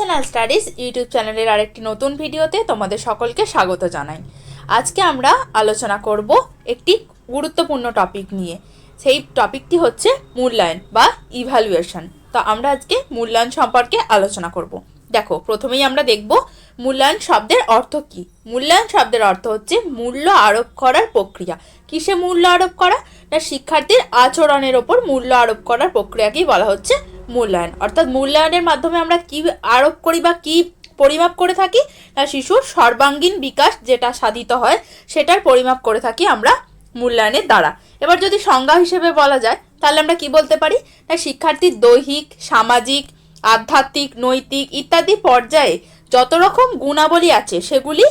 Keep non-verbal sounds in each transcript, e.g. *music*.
Channel studies YouTube চ্যানেলের আরেকটি নতুন ভিডিওতে তোমাদের সকলকে স্বাগত জানাই। আজকে আমরা আলোচনা করব একটি গুরুত্বপূর্ণ টপিক নিয়ে। সেই টপিকটি হচ্ছে মূল্যায়ন বা ইভ্যালুয়েশন তো আমরা আজকে মূল্যায়ন সম্পর্কে আলোচনা করব। দেখো, প্রথমেই আমরা দেখব মূল্যায়ন শব্দের অর্থ কী? মূল্যায়ন শব্দের অর্থ হচ্ছে মূল্য আরোপ করার প্রক্রিয়া। কিসে মূল্য আরোপ করা? না, শিক্ষার্থীর আচরণের ওপর মূল্য আরোপ করার প্রক্রিয়াকেই বলা হচ্ছে মূল্যায়ন। অর্থাৎ মূল্যায়নের মাধ্যমে আমরা কি আরোপ করি বা কি পরিমাপ করে থাকি? না, শিশুর সর্বাঙ্গীন বিকাশ যেটা সাধিত হয়, সেটার পরিমাপ করে থাকি আমরা মূল্যায়নের দ্বারা। এবার যদি সংজ্ঞা হিসেবে বলা যায়, তাহলে আমরা কি বলতে পারি? না শিক্ষার্থীর দৈহিক, সামাজিক, আধ্যাত্মিক, নৈতিক ইত্যাদি পর্যায়ে যত রকম গুণাবলী আছে, সেগুলি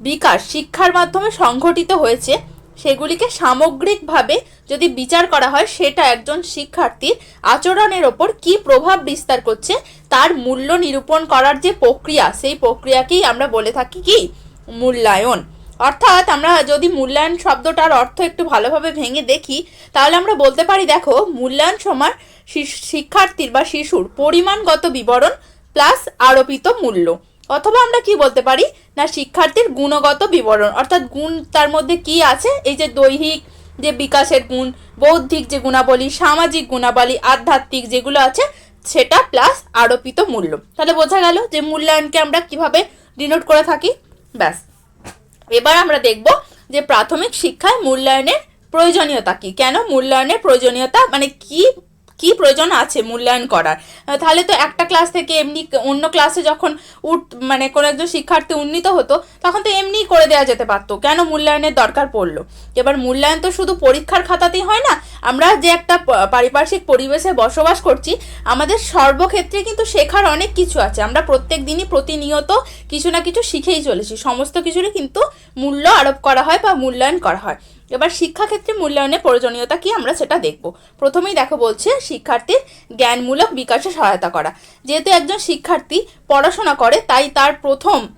বিকাশ, শিক্ষার মাধ্যমে সংঘটিত হয়েছে, সেগুলিকে সামগ্রিকভাবে যদি বিচার করা হয়, সেটা একজন শিক্ষার্থীর আচরণের ওপর কি প্রভাব বিস্তার করছে, তার মূল্য নিরূপণ করার যে প্রক্রিয়া, সেই প্রক্রিয়াকেই আমরা বলে থাকি কি? মূল্যায়ন। অর্থাৎ আমরা যদি মূল্যায়ন শব্দটার অর্থ একটু ভালোভাবে ভেঙে দেখি, তাহলে আমরা বলতে পারি, দেখো, মূল্যায়ন শিশু- শিক্ষার্থীর বা শিশুর পরিমাণগত বিবরণ প্লাস আরোপিত মূল্য। অথবা আমরা কি বলতে পারি? না, শিক্ষার্থীর গুণগত বিবরণ। অর্থাৎ গুণ তার মধ্যে কি আছে? এই যে দৈহিক যে বিকাশের গুণ, বৌদ্ধিক যে গুণাবলী, সামাজিক গুণাবলী, আধ্যাত্মিক যেগুলো আছে, সেটা প্লাস আরোপিত মূল্য। তাহলে বোঝা গেল যে মূল্যায়নকে আমরা কীভাবে ডিনোট করে থাকি? ব্যাস। এবার আমরা দেখব যে প্রাথমিক শিক্ষায় মূল্যায়নের প্রয়োজনীয়তা কি। কেন মূল্যায়নের প্রয়োজনীয়তা? মানে কি কি প্রয়োজন আছে মূল্যায়ন করার? তাহলে তো একটা ক্লাস থেকে এমনি অন্য ক্লাসে যখন উঠ মানে কোনো একজন শিক্ষার্থী উন্নীত হতো, তখন তো এমনিই করে দেওয়া যেতে পারতো। কেন মূল্যায়নের দরকার পড়ল? এবার মূল্যায়ন তো শুধু পরীক্ষার খাতাতেই হয় না, আমরা যে একটা পারিপার্শ্বিক পরিবেশে বসবাস করছি, আমাদের সর্বক্ষেত্রে কিন্তু শেখার অনেক কিছু আছে। আমরা প্রত্যেক দিনই প্রতিনিয়ত কিছু না কিছু শিখেই চলেছি। সমস্ত কিছুরই কিন্তু মূল্য আরোপ করা হয় বা মূল্যায়ন করা হয়। এবার শিক্ষাক্ষেত্রে মূল্যায়নের প্রয়োজনীয়তা কি আমরা সেটা দেখব। প্রথমেই দেখো বলছে শিক্ষার্থীর জ্ঞানমূলক বিকাশে সহায়তা করা। যেহেতু একজন শিক্ষার্থী পড়াশোনা করে, তাই তার প্রথম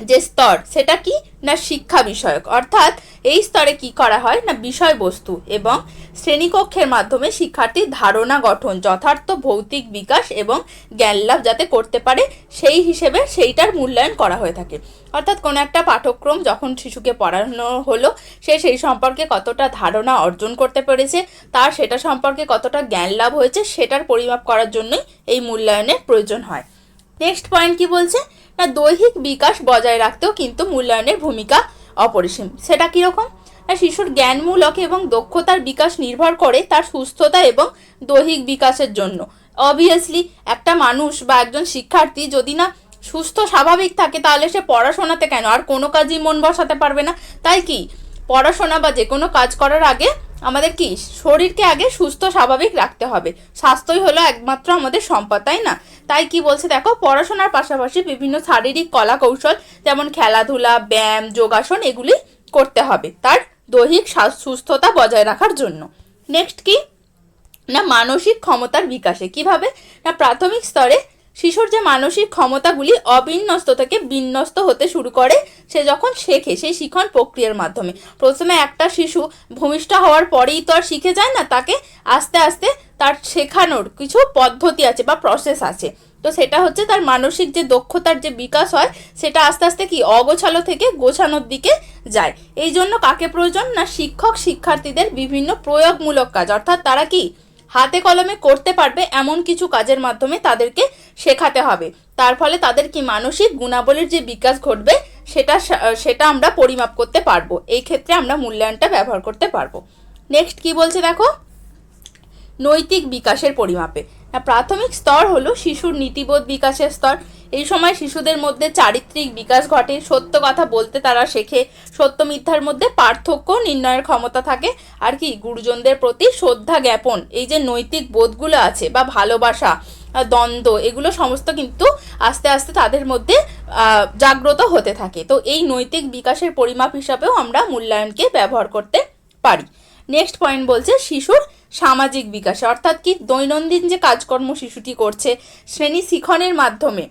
যে স্তর, সেটা কি? না শিক্ষা বিষয়ক। অর্থাৎ এই স্তরে কি করা হয়? না বিষয়বস্তু এবং শ্রেণীকক্ষের মাধ্যমে শিক্ষার্থীর ধারণা গঠন, যথার্থ ভৌতিক বিকাশ এবং জ্ঞান লাভ যাতে করতে পারে, সেই হিসেবে সেইটার মূল্যায়ন করা হয়ে থাকে। অর্থাৎ কোনো একটা পাঠ্যক্রম যখন শিশুকে পড়ানো হলো, সে সেই সম্পর্কে কতটা ধারণা অর্জন করতে পেরেছে, তার সেটা সম্পর্কে কতটা জ্ঞান লাভ হয়েছে, সেটার পরিমাপ করার জন্যই এই মূল্যায়নের প্রয়োজন হয়। নেক্সট পয়েন্ট কি বলছে? না, দৈহিক বিকাশ বজায় রাখতেও কিন্তু মূল্যায়নের ভূমিকা অপরিসীম। সেটা কীরকম? শিশুর জ্ঞানমূলক এবং দক্ষতার বিকাশ নির্ভর করে তার সুস্থতা এবং দৈহিক বিকাশের জন্য। অবভিয়াসলি একটা মানুষ বা একজন শিক্ষার্থী যদি না সুস্থ, স্বাভাবিক থাকে, তাহলে সে পড়াশোনাতে কেন? আর কোনো কাজই মন বসাতে পারবে না। তাই কি? পড়াশোনা বা যে কোনো কাজ করার আগে আমাদের কি? শরীরকে আগে সুস্থ, স্বাভাবিক রাখতে হবে। স্বাস্থ্যই হলো একমাত্র আমাদের সম্পদ, তাই না? তাই কি বলছে দেখো, পড়াশোনার পাশাপাশি বিভিন্ন শারীরিক কলা কৌশল যেমন খেলাধুলা, ব্যায়াম, যোগাসন, এগুলি করতে হবে। তার দৈহিক সুস্থতা বজায় রাখার জন্য। নেক্সট কি? না, মানসিক ক্ষমতার বিকাশে। কীভাবে? না, প্রাথমিক স্তরে শিশুর যে মানসিক ক্ষমতাগুলি অবিন্যস্ত থেকে বিন্যস্ত হতে শুরু করে, সে যখন শেখে, সেই শিখন প্রক্রিয়ার মাধ্যমে। প্রথমে একটা শিশু ভূমিষ্ঠ হওয়ার পরেই তো আর শিখে যায় না, তাকে আস্তে আস্তে তার শেখানোর কিছু পদ্ধতি আছে বা প্রসেস আছে। তো সেটা হচ্ছে তার মানসিক যে দক্ষতার যে বিকাশ হয়, সেটা আস্তে আস্তে কি অগোছালো থেকে গোছানোর দিকে যায়। এই জন্য কাকে প্রয়োজন? না, শিক্ষক শিক্ষার্থীদের বিভিন্ন প্রয়োগমূলক কাজ। অর্থাৎ তারা কি হাতে কলমে করতে পারবে এমন কিছু কাজের মাধ্যমে তাদেরকে শেখাতে হবে। তার ফলে তাদের কি মানসিক গুণাবলীর যে বিকাশ ঘটবে, সেটা সেটা আমরা পরিমাপ করতে পারব। এই ক্ষেত্রে আমরা মূল্যায়নটা ব্যবহার করতে পারব। নেক্সট কি বলছে দেখো? নৈতিক বিকাশের পরিমাপে। প্রাথমিক স্তর হলো শিশুর নীতিবোধ বিকাশের স্তর। এই সময় শিশুদের মধ্যে চারিত্রিক বিকাশ ঘটে। সত্য কথা বলতে তারা শেখে। সত্য মিথ্যার মধ্যে পার্থক্য, নির্ণয়ের ক্ষমতা থাকে। আর কি, গুরুজনদের প্রতি শ্রদ্ধা জ্ঞাপন। এই যে নৈতিক বোধগুলো আছে বা ভালোবাসা দ্বন্দ্ব, এগুলো সমস্ত কিন্তু আস্তে আস্তে তাদের মধ্যে জাগ্রত হতে থাকে। তো এই নৈতিক বিকাশের পরিমাপ হিসাবেও আমরা মূল্যায়নকে ব্যবহার করতে পারি। নেক্সট পয়েন্ট বলছে শিশুর সামাজিক বিকাশে। অর্থাৎ কি, দৈনন্দিন যে কাজকর্ম শিশুটি করছে, শ্রেণি শিখনের মাধ্যমে,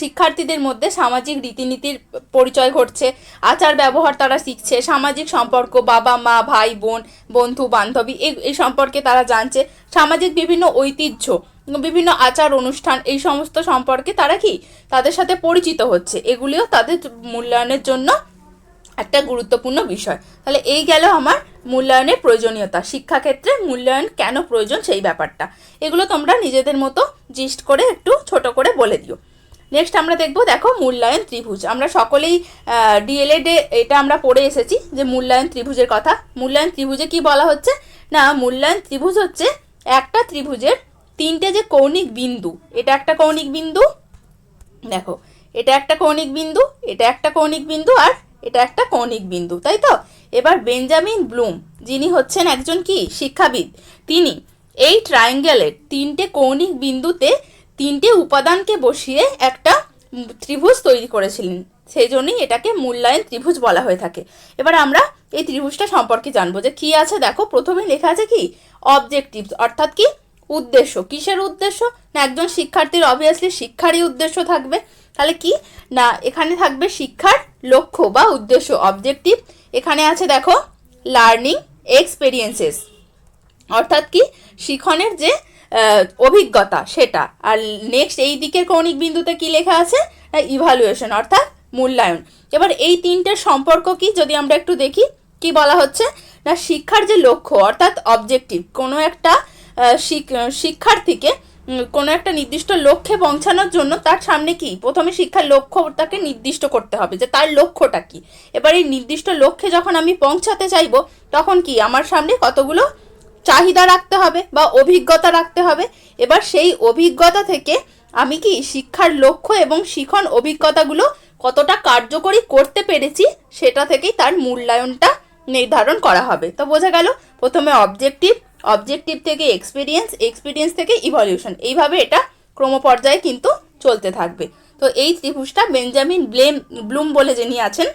শিক্ষার্থীদের মধ্যে সামাজিক রীতিনীতির পরিচয় ঘটছে, আচার ব্যবহার তারা শিখছে, সামাজিক সম্পর্ক, বাবা, মা, ভাই, বোন, বন্ধু, বান্ধবী এই সম্পর্কে তারা জানছে। সামাজিক বিভিন্ন ঐতিহ্য, বিভিন্ন আচার অনুষ্ঠান, এই সমস্ত সম্পর্কে তারা কি, তাদের সাথে পরিচিত হচ্ছে, এগুলিও তাদের মূল্যায়নের জন্য একটা গুরুত্বপূর্ণ বিষয়। তাহলে এই গেল আমার মূল্যায়নের প্রয়োজনীয়তা। শিক্ষাক্ষেত্রে মূল্যায়ন কেন প্রয়োজন সেই ব্যাপারটা। এগুলো তোমরা নিজেদের মতো জিস্ট করে একটু ছোট করে বলে দিও। নেক্সট আমরা দেখব, দেখো, মূল্যায়ন ত্রিভুজ। আমরা সকলেই ডিএলএডে এটা আমরা পড়ে এসেছি যে মূল্যায়ন ত্রিভুজের কথা। মূল্যায়ন ত্রিভুজে কি বলা হচ্ছে? না, মূল্যায়ন ত্রিভুজ হচ্ছে একটা ত্রিভুজের তিনটে যে কৌণিক বিন্দু। এটা একটা কৌণিক বিন্দু, দেখো, এটা একটা কৌণিক বিন্দু, এটা একটা কৌণিক বিন্দু, আর এটা একটা কৌণিক বিন্দু, তাই তো? এবার বেঞ্জামিন ব্লুম, যিনি হচ্ছেন একজন কি? শিক্ষাবিদ। তিনি এই ট্রায়াঙ্গেলের তিনটে কৌণিক বিন্দুতে তিনটে উপাদানকে বসিয়ে একটা ত্রিভুজ তৈরি করেছিলেন। সেই জন্যই এটাকে মূল্যায়ন ত্রিভুজ বলা হয়ে থাকে। এবার আমরা এই ত্রিভুজটা সম্পর্কে জানব যে কি আছে। দেখো প্রথমে লেখা আছে কি? অবজেক্টিভ অর্থাৎ কি? উদ্দেশ্য। কিসের উদ্দেশ্য? না, একজন শিক্ষার্থীর অবভিয়াসলি শিক্ষারই উদ্দেশ্য থাকবে। তাহলে কি? না, এখানে থাকবে শিক্ষার লক্ষ্য বা উদ্দেশ্য অবজেক্টিভ এখানে আছে, দেখো লার্নিং এক্সপেরিয়েন্সেস অর্থাৎ কি? শিখনের যে অভিজ্ঞতা, সেটা। আর নেক্সট এই দিকের কৌণিক বিন্দুতে কি লেখা আছে? ইভালুয়েশন অর্থাৎ মূল্যায়ন। এবার এই তিনটের সম্পর্ক কি? যদি আমরা একটু দেখি, কি বলা হচ্ছে? না, শিক্ষার যে লক্ষ্য, অর্থাৎ অবজেক্টিভ কোনো একটা শিক- শিক্ষার্থীকে কোনো একটা নির্দিষ্ট লক্ষ্যে পৌঁছানোর জন্য তার সামনে কি? প্রথমে শিক্ষার লক্ষ্যটাকে নির্দিষ্ট করতে হবে যে তার লক্ষ্যটা কি? এবার এই নির্দিষ্ট লক্ষ্যে যখন আমি পৌঁছাতে চাইব, তখন কি আমার সামনে কতগুলো চাহিদা রাখতে হবে বা অভিজ্ঞতা রাখতে হবে? এবার সেই অভিজ্ঞতা থেকে আমি কি শিক্ষার লক্ষ্য এবং শিখন অভিজ্ঞতাগুলো কতটা কার্যকরী করতে পেরেছি, সেটা থেকেই তার মূল্যায়নটা নির্ধারণ করা হবে। তো বোঝা গেল, প্রথমে অবজেক্টিভ অবজেক্টিভ থেকে এক্সপিরিয়েন্স এক্সপিরিয়েন্স থেকে ইভলিউশন এইভাবে এটা ক্রমপর্যায়ে কিন্তু চলতে থাকবে। তো এই ত্রিভুজটা বেঞ্জামিন ব্লেম, ব্লুম বলে যিনি আছেন,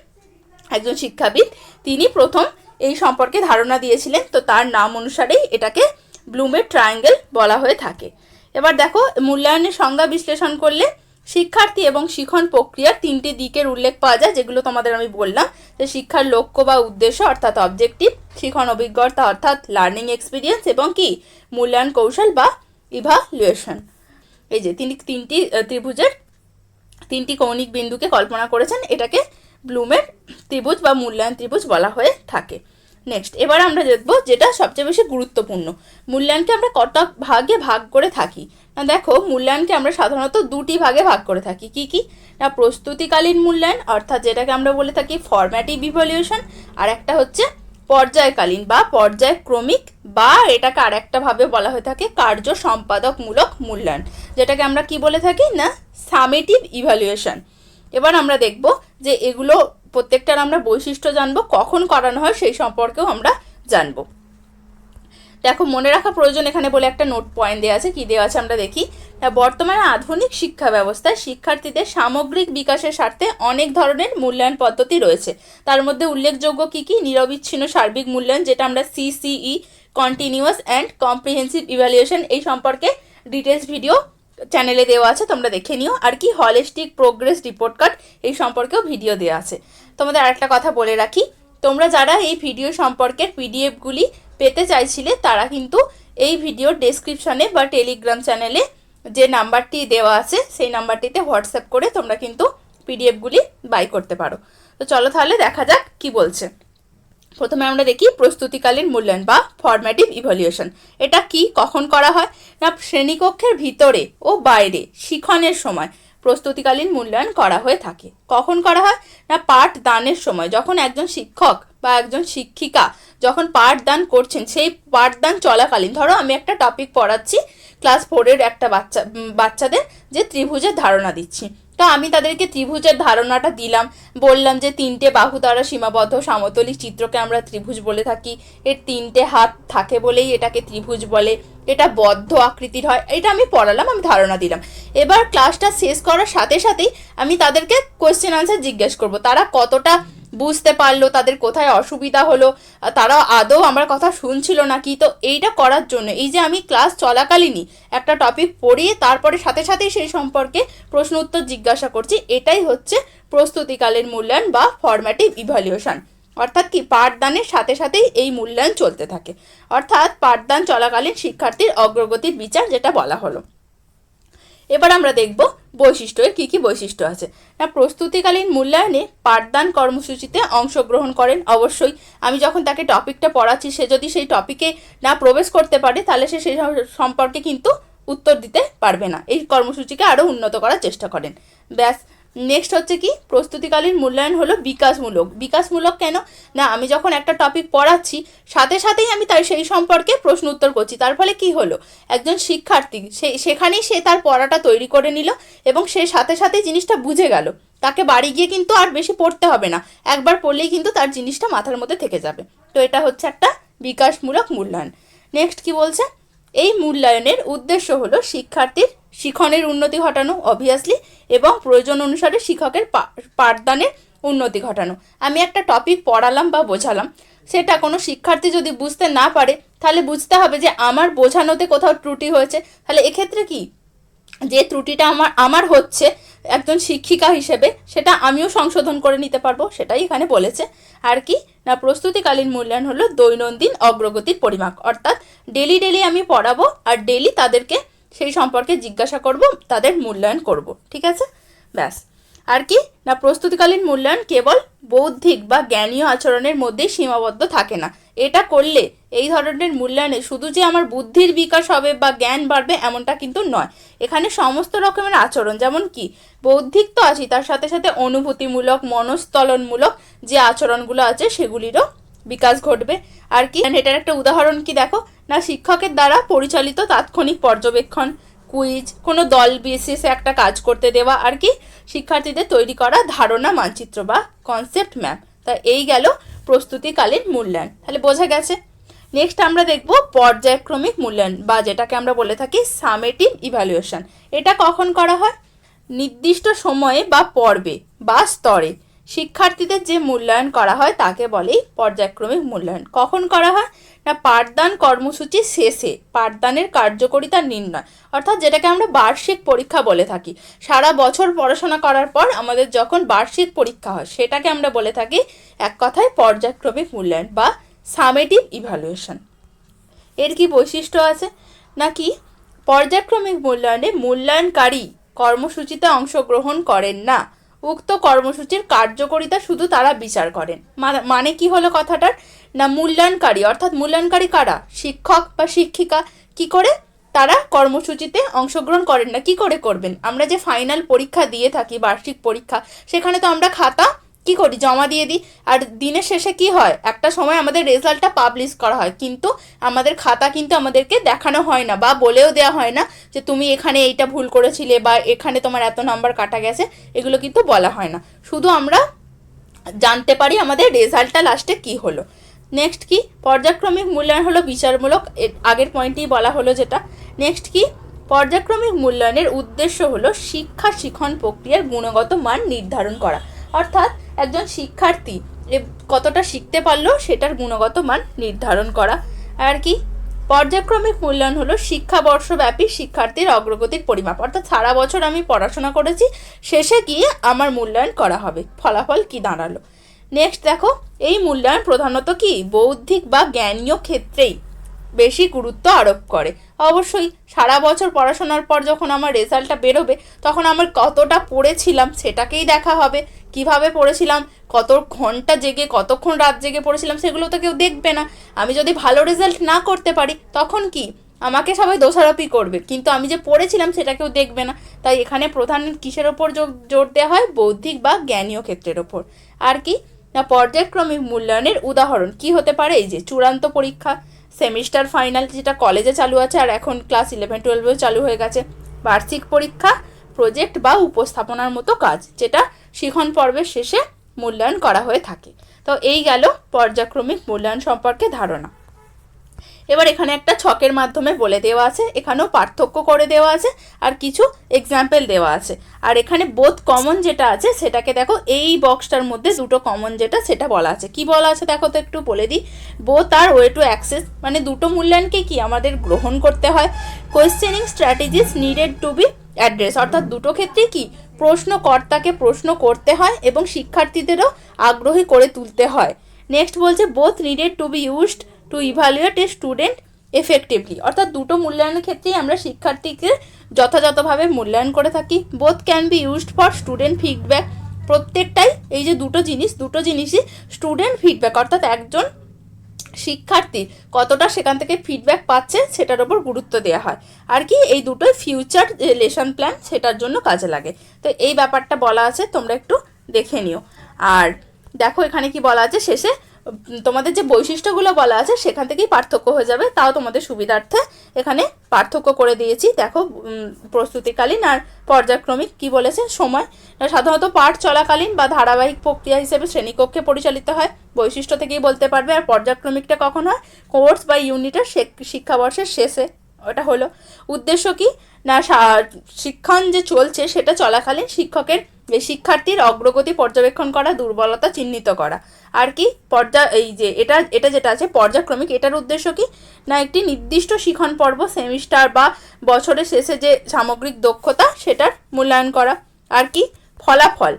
একজন শিক্ষাবিদ, তিনি প্রথম এই সম্পর্কে ধারণা দিয়েছিলেন। তো তার নাম অনুসারেই এটাকে ব্লুমের ট্রায়াঙ্গেল বলা হয়ে থাকে। এবার দেখো, মূল্যায়নের সংজ্ঞা বিশ্লেষণ করলে শিক্ষার্থী এবং শিখন প্রক্রিয়ার তিনটি দিকের উল্লেখ পাওয়া যায়, যেগুলো তোমাদের আমি বললাম। যে শিক্ষার লক্ষ্য বা উদ্দেশ্য অর্থাৎ অবজেক্টিভ শিখন অভিজ্ঞতা অর্থাৎ লার্নিং এক্সপিরিয়েন্স এবং কি? মূল্যায়ন কৌশল বা ইভালুয়েশন এই যে তিনি তিনটি ত্রিভুজের তিনটি কৌণিক বিন্দুকে কল্পনা করেছেন, এটাকে ব্লুমের ত্রিভুজ বা মূল্যায়ন ত্রিভুজ বলা হয়ে থাকে। নেক্সট এবার আমরা দেখব যেটা সবচেয়ে বেশি গুরুত্বপূর্ণ। মূল্যায়নকে আমরা কটা ভাগে ভাগ করে থাকি? দেখো, মূল্যায়নকে আমরা সাধারণত দুটি ভাগে ভাগ করে থাকি। কি কি? না, প্রস্তুতিকালীন মূল্যায়ন, অর্থাৎ যেটাকে আমরা বলে থাকি ফরম্যাটিভ ইভ্যালুয়েশন আর একটা হচ্ছে পর্যায়কালীন বা পর্যায়ক্রমিক, বা এটাকে আরেকটা ভাবে বলা হয়ে থাকে কার্য সম্পাদকমূলক মূল্যায়ন, যেটাকে আমরা কি বলে থাকি? না সামেটিভ ইভ্যালুয়েশন এবার আমরা দেখব যে এগুলো প্রত্যেকটার আমরা বৈশিষ্ট্য জানব, কখন করানো হয় সেই সম্পর্কেও আমরা জানব। দেখো, মনে রাখা প্রয়োজন এখানে বলে একটা নোট পয়েন্ট দেওয়া আছে। কি দেওয়া আছে আমরা দেখি? বর্তমানে আধুনিক শিক্ষা ব্যবস্থায় শিক্ষার্থীদের সামগ্রিক বিকাশের স্বার্থে অনেক ধরনের মূল্যায়ন পদ্ধতি রয়েছে। তার মধ্যে উল্লেখযোগ্য কি কি? নিরবিচ্ছিন্ন সার্বিক মূল্যায়ন, যেটা আমরা CCE continuous and comprehensive evaluation এই সম্পর্কে ডিটেলস ভিডিও চ্যানেলে দেওয়া আছে, তোমরা দেখে নিও। আর কি? হলিস্টিক প্রোগ্রেস রিপোর্ট কার্ড এই সম্পর্কেও ভিডিও দেওয়া আছে। তোমাদের আরেকটা কথা বলে রাখি। তোমরা যারা এই ভিডিও সম্পর্কের পিডিএফগুলি পেতে চাইছিলে, তারা কিন্তু এই ভিডিওর ডেসক্রিপশনে বা টেলিগ্রাম চ্যানেলে যে নাম্বারটি দেওয়া আছে, সেই নাম্বারটিতে হোয়াটসঅ্যাপ করে তোমরা কিন্তু পিডিএফগুলি বাই করতে পারো। তো চলো তাহলে দেখা যাক কি বলছে। প্রথমে আমরা দেখি প্রস্তুতিকালীন মূল্যায়ন বা ফরম্যাটিভ ইভ্যালুয়েশন এটা কি, কখন করা হয়? না, শ্রেণীকক্ষের ভিতরে ও বাইরে, শিখনের সময়। প্রস্তুতিকালীন মূল্যায়ন করা হয়ে থাকে। কখন করা হয়? না, পাঠ দানের সময়। যখন একজন শিক্ষক বা একজন শিক্ষিকা যখন পাঠ দান করছেন, সেই পাঠদান চলাকালীন, ধরো আমি একটা টপিক পড়াচ্ছি ক্লাস ফোরের একটা বাচ্চা বাচ্চাদের যে ত্রিভুজের ধারণা দিচ্ছি। তো আমি তাদেরকে ত্রিভুজের ধারণাটা দিলাম। বললাম যে তিনটে বাহু দ্বারা সীমাবদ্ধ সমতলিক চিত্রকে আমরা ত্রিভুজ বলে থাকি। এর তিনটে হাত থাকে বলেই এটাকে ত্রিভুজ বলে। এটা বদ্ধ আকৃতির হয়। এটা আমি পড়ালাম, আমি ধারণা দিলাম। এবার ক্লাসটা শেষ করার সাথে সাথেই আমি তাদেরকে কোয়েশ্চেন আনসার জিজ্ঞেস করব। তারা কতটা বুঝতে পারল তাদের কোথায় অসুবিধা হলো। তারা আদৌ আমার কথা শুনছিল নাকি তো এইটা করার জন্য, এই যে আমি ক্লাস চলাকালীনই একটা টপিক পড়িয়ে তারপরে সাথে সাথেই সেই সম্পর্কে প্রশ্ন উত্তর জিজ্ঞাসা করছি, এটাই হচ্ছে প্রস্তুতিকালীন মূল্যায়ন বা ফরম্যাটিভ ইভ্যালুয়েশন অর্থাৎ কি, পাঠদানের সাথে সাথেই এই মূল্যায়ন চলতে থাকে। অর্থাৎ পাঠদান চলাকালীন শিক্ষার্থীর অগ্রগতির বিচার যেটা বলা হলো। এবার আমরা দেখব বৈশিষ্ট্য এর কী কী বৈশিষ্ট্য আছে। না প্রস্তুতিকালীন মূল্যায়নে পাঠদান কর্মসূচিতে অংশগ্রহণ করেন, অবশ্যই। আমি যখন তাকে টপিকটা পড়াচ্ছি, সে যদি সেই টপিকে না প্রবেশ করতে পারে, তাহলে সে সেই সম্পর্কে কিন্তু উত্তর দিতে পারবে না। এই কর্মসূচিকে আরও উন্নত করার চেষ্টা করেন। ব্যাস নেক্সট হচ্ছে কি? প্রস্তুতিকালীন মূল্যায়ন হলো বিকাশমূলক। বিকাশমূলক কেন? না, আমি যখন একটা টপিক পড়াচ্ছি, সাথে সাথেই আমি তার সেই সম্পর্কে প্রশ্ন উত্তর করছি। তার ফলে কি হলো? একজন শিক্ষার্থী, সে, সেখানেই সে তার পড়াটা তৈরি করে নিল এবং সে সাথে সাথেই জিনিসটা বুঝে গেল। তাকে বাড়ি গিয়ে কিন্তু আর বেশি পড়তে হবে না। একবার পড়লেই কিন্তু তার জিনিসটা মাথার মধ্যে থেকে যাবে। তো এটা হচ্ছে একটা বিকাশমূলক মূল্যায়ন। নেক্সট কি বলছে? এই মূল্যায়নের উদ্দেশ্য হলো শিক্ষার্থীর শিখনের উন্নতি ঘটানো অবভিয়াসলি এবং প্রয়োজন অনুসারে শিক্ষকের পাঠদানের উন্নতি ঘটানো। আমি একটা টপিক পড়ালাম বা বোঝালাম, সেটা কোনো শিক্ষার্থী যদি বুঝতে না পারে, তাহলে বুঝতে হবে যে আমার বোঝানোতে কোথাও ত্রুটি হয়েছে। তাহলে এক্ষেত্রে কি? যে ত্রুটিটা আমার আমার হচ্ছে একজন শিক্ষিকা হিসেবে, সেটা আমিও সংশোধন করে নিতে পারব, সেটাই এখানে বলেছে। আর কি? না, প্রস্তুতিকালীন মূল্যায়ন হলো দৈনন্দিন অগ্রগতির পরিমাপ। অর্থাৎ ডেলি ডেলি আমি পড়াবো, আর ডেলি তাদেরকে সেই সম্পর্কে জিজ্ঞাসা করব, তাদের মূল্যায়ন করব, ঠিক আছে? ব্যাস। আর কি? না, প্রস্তুতিকালীন মূল্যায়ন কেবল বৌদ্ধিক বা জ্ঞানীয় আচরণের মধ্যেই সীমাবদ্ধ থাকে না। এটা করলে এই ধরনের মূল্যায়নে শুধু যে আমার বুদ্ধির বিকাশ হবে বা জ্ঞান বাড়বে এমনটা কিন্তু নয়। এখানে সমস্ত রকমের আচরণ, যেমন কি, বৌদ্ধিক তো আছেই, তার সাথে সাথে অনুভূতিমূলক, মনস্তলনমূলক যে আচরণগুলো আছে সেগুলিরও বিকাশ ঘটবে। আর কি? এটার একটা উদাহরণ কি দেখো? না, শিক্ষকের দ্বারা পরিচালিত তাৎক্ষণিক পর্যবেক্ষণ কুইজ কোনো দল বিশেষে একটা কাজ করতে দেওয়া, আর কি? শিক্ষার্থীদের তৈরি করা ধারণা, মানচিত্র বা কনসেপ্ট ম্যাপ তা এই গেল প্রস্তুতিকালীন মূল্যায়ন। তাহলে বোঝা গেছে। নেক্সট আমরা দেখব পর্যায়ক্রমিক মূল্যায়ন, বা যেটাকে আমরা বলে থাকি সামেটিভ ইভ্যালুয়েশন এটা কখন করা হয়? নির্দিষ্ট সময়ে বা পর্বে বা স্তরে। শিক্ষার্থীদের যে মূল্যায়ন করা হয় তাকে বলেই পর্যায়ক্রমিক মূল্যায়ন। কখন করা হয়? না, পাঠদান কর্মসূচি শেষে। পাঠদানের কার্যকরিতা নির্ণয়। অর্থাৎ যেটাকে আমরা বার্ষিক পরীক্ষা বলে থাকি। সারা বছর পড়াশোনা করার পর আমাদের যখন বার্ষিক পরীক্ষা হয়, সেটাকে আমরা বলে থাকি এক কথায় পর্যায়ক্রমিক মূল্যায়ন বা সামেটিভ ইভ্যালুয়েশন এর কি বৈশিষ্ট্য আছে? নাকি পর্যায়ক্রমিক মূল্যায়নে মূল্যায়নকারী কর্মসূচিতে অংশগ্রহণ করেন না উক্ত কর্মসূচির কার্যকরিতা শুধু তারা বিচার করেন। মানে কি হলো কথাটার? না, মূল্যায়নকারী, অর্থাৎ মূল্যায়নকারী কারা? শিক্ষক বা শিক্ষিকা কি করে তারা কর্মসূচিতে অংশগ্রহণ করেন না? কি করে করবেন? আমরা যে ফাইনাল পরীক্ষা দিয়ে থাকি, বার্ষিক পরীক্ষা, সেখানে তো আমরা খাতা কি করি? জমা দিয়ে দিই। আর দিনের শেষে কি হয়? একটা সময় আমাদের রেজাল্টটা পাবলিশ করা হয়। কিন্তু আমাদের খাতা কিন্তু আমাদেরকে দেখানো হয় না বা বলেও দেওয়া হয় না যে তুমি এখানে এইটা ভুল করেছিলে বা এখানে তোমার এত নাম্বার কাটা গেছে। এগুলো কিন্তু বলা হয় না। শুধু আমরা জানতে পারি আমাদের রেজাল্টটা লাস্টে কি হলো। নেক্সট কি? পর্যায়ক্রমিক মূল্যায়ন হলো বিচারমূলক। আগের পয়েন্টেই বলা হলো যেটা। নেক্সট কি? পর্যায়ক্রমিক মূল্যায়নের উদ্দেশ্য হলো শিক্ষা শিখন প্রক্রিয়ার গুণগত মান নির্ধারণ করা। অর্থাৎ একজন শিক্ষার্থী কতটা শিখতে পারল সেটার গুণগত মান নির্ধারণ করা। আর কি? পর্যায়ক্রমিক মূল্যায়ন হলো শিক্ষাবর্ষব্যাপী শিক্ষার্থীর অগ্রগতির পরিমাপ। অর্থাৎ সারা বছর আমি পড়াশোনা করেছি, শেষে গিয়ে আমার মূল্যায়ন করা হবে। ফলাফল কি দাঁড়াল? নেক্সট দেখো, এই মূল্যায়ন প্রধানত কি? বৌদ্ধিক বা জ্ঞানীয় ক্ষেত্রেই বেশি গুরুত্ব আরোপ করে। অবশ্যই সারা বছর পড়াশোনার পর যখন আমার রেজাল্টটা বেরোবে, তখন আমার কতটা পড়েছিলাম সেটাকেই দেখা হবে। কীভাবে পড়েছিলাম, কত ঘণ্টা জেগে, কতক্ষণ রাত জেগে পড়েছিলাম, সেগুলো তো কেউ দেখবে না। আমি যদি ভালো রেজাল্ট না করতে পারি, তখন কি? আমাকে সবাই দোষারোপই করবে। কিন্তু আমি যে পড়েছিলাম, সেটা কেউ দেখবে না। তাই এখানে প্রধান কিসের ওপর জোর দেওয়া হয়? বৌদ্ধিক বা জ্ঞানীয় ক্ষেত্রের ওপর। আর কি? না পর্যায়ক্রমিক মূল্যায়নের উদাহরণ। কি হতে পারে? এই যে, চূড়ান্ত পরীক্ষা, সেমিস্টার ফাইনাল, যেটা কলেজে চালু আছে, আর এখন ক্লাস ইলেভেন টুয়েলভেও চালু হয়ে গেছে। বার্ষিক পরীক্ষা প্রজেক্ট বা উপস্থাপনার মতো কাজ, যেটা শিখন পর্বের শেষে মূল্যায়ন করা হয়ে থাকে। তো এই গেল পর্যায়ক্রমিক মূল্যায়ন সম্পর্কে ধারণা। এবার এখানে একটা ছকের মাধ্যমে বলে দেওয়া আছে, এখানেও পার্থক্য করে দেওয়া আছে, আর কিছু এক্সাম্পল দেওয়া আছে। আর এখানে বোধ কমন যেটা আছে, সেটাকে দেখো, এই বক্সটার মধ্যে দুটো কমন যেটা, সেটা বলা আছে। কি বলা আছে দেখো তো একটু বলে দিই। Both are way to assess মানে দুটো মূল্যায়নকে কি আমাদের গ্রহণ করতে হয়? Questioning strategies needed to be address অর্থাৎ দুটো ক্ষেত্রে কি? প্রশ্নকর্তাকে প্রশ্ন করতে হয় এবং শিক্ষার্থীদেরও আগ্রহী করে তুলতে হয়। নেক্সট বলছে both needed to be used to evaluate a student effectively অর্থাৎ দুটো মূল্যায়নের ক্ষেত্রেই আমরা শিক্ষার্থীকে যথাযথভাবে মূল্যায়ন করে থাকি। Both can be used for student feedback প্রত্যেকটাই এই যে দুটো জিনিস, দুটো জিনিসই স্টুডেন্ট ফিডব্যাক অর্থাৎ একজন শিক্ষার্থী কতটা সেখান থেকে ফিডব্যাক পাচ্ছে সেটার ওপর গুরুত্ব দেওয়া হয়। আর কি, এই দুটোই ফিউচার যে লেসন প্ল্যান সেটার জন্য কাজে লাগে। তো এই ব্যাপারটা বলা আছে, তোমরা একটু দেখে নিও। আর দেখো এখানে কি বলা আছে, শেষে তোমাদের যে বৈশিষ্ট্যগুলো বলা আছে, সেখান থেকেই পার্থক্য হয়ে যাবে। তাও তোমাদের সুবিধার্থে এখানে পার্থক্য করে দিয়েছি। দেখো প্রস্তুতিকালীন আর পর্যায়ক্রমিক কি বলেছে? সময়। সাধারণত পাঠ চলাকালীন বা ধারাবাহিক প্রক্রিয়া হিসেবে শ্রেণীকক্ষে পরিচালিত হয়। বৈশিষ্ট্য থেকেই বলতে পারবে, আর পর্যায়ক্রমিকটা কখন হয়? কোর্স বা ইউনিটের শিক্ষাবর্ষের শেষে। ওটা হলো। উদ্দেশ্য কি? না শিক্ষণ যে চলছে, সেটা চলাকালীন শিক্ষকের শিক্ষার্থীর অগ্রগতি পর্যবেক্ষণ করা, দুর্বলতা চিহ্নিত করা। আর কি? পর্যা, এই যে, এটা এটা যেটা আছে পর্যায়ক্রমিক এটার উদ্দেশ্য কি? না, একটি নির্দিষ্ট শিখন পর্ব, সেমিস্টার বা বছরের শেষে যে সামগ্রিক দক্ষতা, সেটার মূল্যায়ন করা। আর কি? ফলাফল।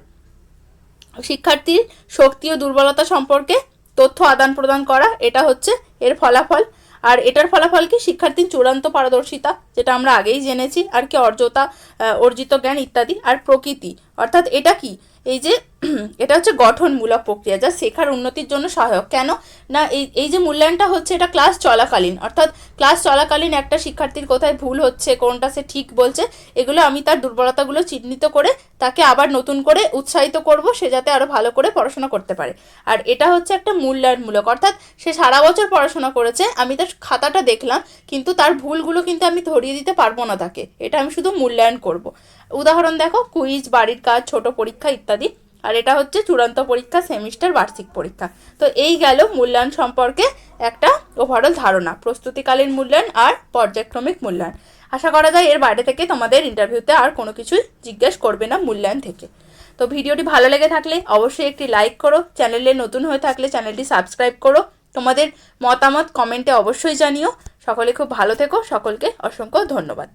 শিক্ষার্থীর শক্তি ও দুর্বলতা সম্পর্কে তথ্য আদান প্রদান করা, এটা হচ্ছে এর ফলাফল। আর এটার ফলাফল কি? শিক্ষার্থীর চূড়ান্ত পারদর্শিতা, যেটা আমরা আগেই জেনেছি, আর কি অর্জতা অর্জিত জ্ঞান ইত্যাদি, আর প্রকৃতি। অর্থাৎ এটা কি? এই যে *clears throat* এটা হচ্ছে গঠনমূলক প্রক্রিয়া, যা শেখার উন্নতির জন্য সহায়ক। কেন? না, এই এই যে মূল্যায়নটা হচ্ছে, এটা ক্লাস চলাকালীন। অর্থাৎ ক্লাস চলাকালীন একটা শিক্ষার্থীর কোথায় ভুল হচ্ছে, কোনটা সে ঠিক বলছে, এগুলো আমি তার দুর্বলতাগুলো চিহ্নিত করে তাকে আবার নতুন করে উৎসাহিত করব, সে যাতে আরও ভালো করে পড়াশোনা করতে পারে। আর এটা হচ্ছে একটা মূল্যায়নমূলক। অর্থাৎ সে সারা বছর পড়াশোনা করেছে, আমি তার খাতাটা দেখলাম, কিন্তু তার ভুলগুলো কিন্তু আমি ধরিয়ে দিতে পারব না তাকে। এটা আমি শুধু মূল্যায়ন করব। উদাহরণ দেখো, কুইজ, বাড়ির কাজ, ছোট পরীক্ষা ইত্যাদি। আর এটা হচ্ছে চূড়ান্ত পরীক্ষা, সেমিস্টার, বার্ষিক পরীক্ষা। তো এই গেল মূল্যায়ন সম্পর্কে একটা ওভারঅল ধারণা, প্রস্তুতিকালীন মূল্যায়ন আর পর্যায়ক্রমিক মূল্যায়ন। আশা করা যায় এর বাইরে থেকে তোমাদের ইন্টারভিউতে আর কোনো কিছুই জিজ্ঞেস করবে না মূল্যায়ন থেকে। তো ভিডিওটি ভালো লেগে থাকলে অবশ্যই একটি লাইক করো, চ্যানেলে নতুন হয়ে থাকলে চ্যানেলটি সাবস্ক্রাইব করো, তোমাদের মতামত কমেন্টে অবশ্যই জানিও। সকলে খুব ভালো থেকো, সকলকে অসংখ্য ধন্যবাদ।